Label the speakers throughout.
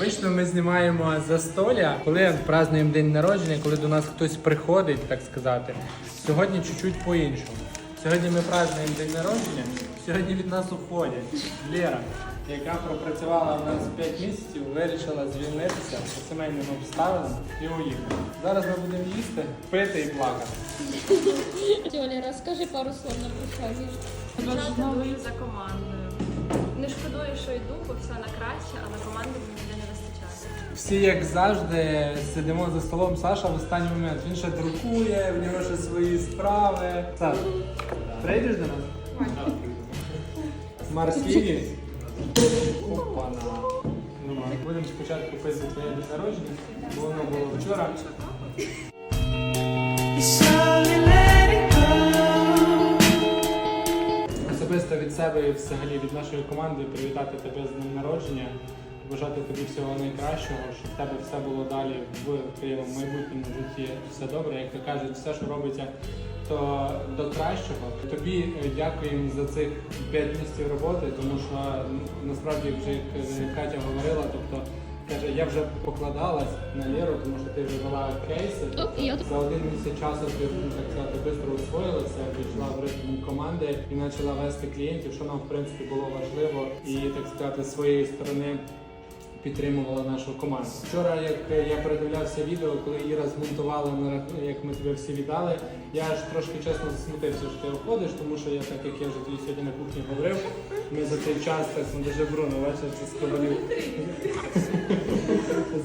Speaker 1: Обично ми знімаємо застолля, коли празднуємо день народження, коли до нас хтось приходить, так сказати. Сьогодні чуть-чуть по-іншому. Сьогодні ми празднуємо день народження, сьогодні від нас уходять. Лера, яка пропрацювала в нас 5 місяців, вирішила звільнитися по сімейним обставинам і уїхати. Зараз ми будемо їсти, пити і плакати.
Speaker 2: Оля, розкажи пару слов на прощання.
Speaker 3: Починати за командою. Не шкодую, що йду, бо все на краще, але команди мені не вистачає.
Speaker 1: Всі, як завжди, сидимо за столом. Саша в останній момент. Він ще друкує, в нього ще свої справи. Саша, прийдеш до нас? Марсілі? Опана. Будемо спочатку пити твоє день народження, бо воно було вчора. Себе і взагалі від нашої команди привітати тебе з днем народження, бажати тобі всього найкращого, щоб в тебе все було далі в твоєму майбутньому житті все добре. Як то кажуть, все, що робиться, то до кращого. Тобі е, дякуємо за цих 5 місяців роботи, тому що насправді вже як е, Катя говорила, тобто. Каже, я вже покладалась на Леру, тому що ти вже вела кейси.
Speaker 2: Я-
Speaker 1: за один місяць часу ти ну, так сказати швидко освоїлася, пішла в ритм команди і почала вести клієнтів, що нам в принципі було важливо, і так сказати, з своєї сторони підтримувала нашу команду. Вчора, як я передивлявся відео, коли Іра змонтувала як ми тебе всі вітали, я аж трошки чесно засмутився, що ти виходиш, тому що я так як я вже тобі сьогодні на кухні говорив, ми за цей час так ну, даже Бруно, бачиш, це скобалів.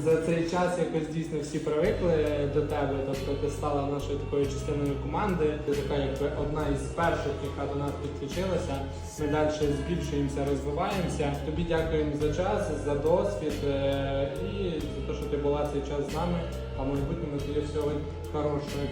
Speaker 1: За цей час якось дійсно всі привикли до тебе, тобто ти стала нашою такою частиною команди. Ти така якби одна із перших, яка до нас підключилася. Ми далі збільшуємося, розвиваємося. Тобі дякуємо за час, за досвід е, і за те, що ти була цей час з нами. А в майбутньому тобі всього хорошого.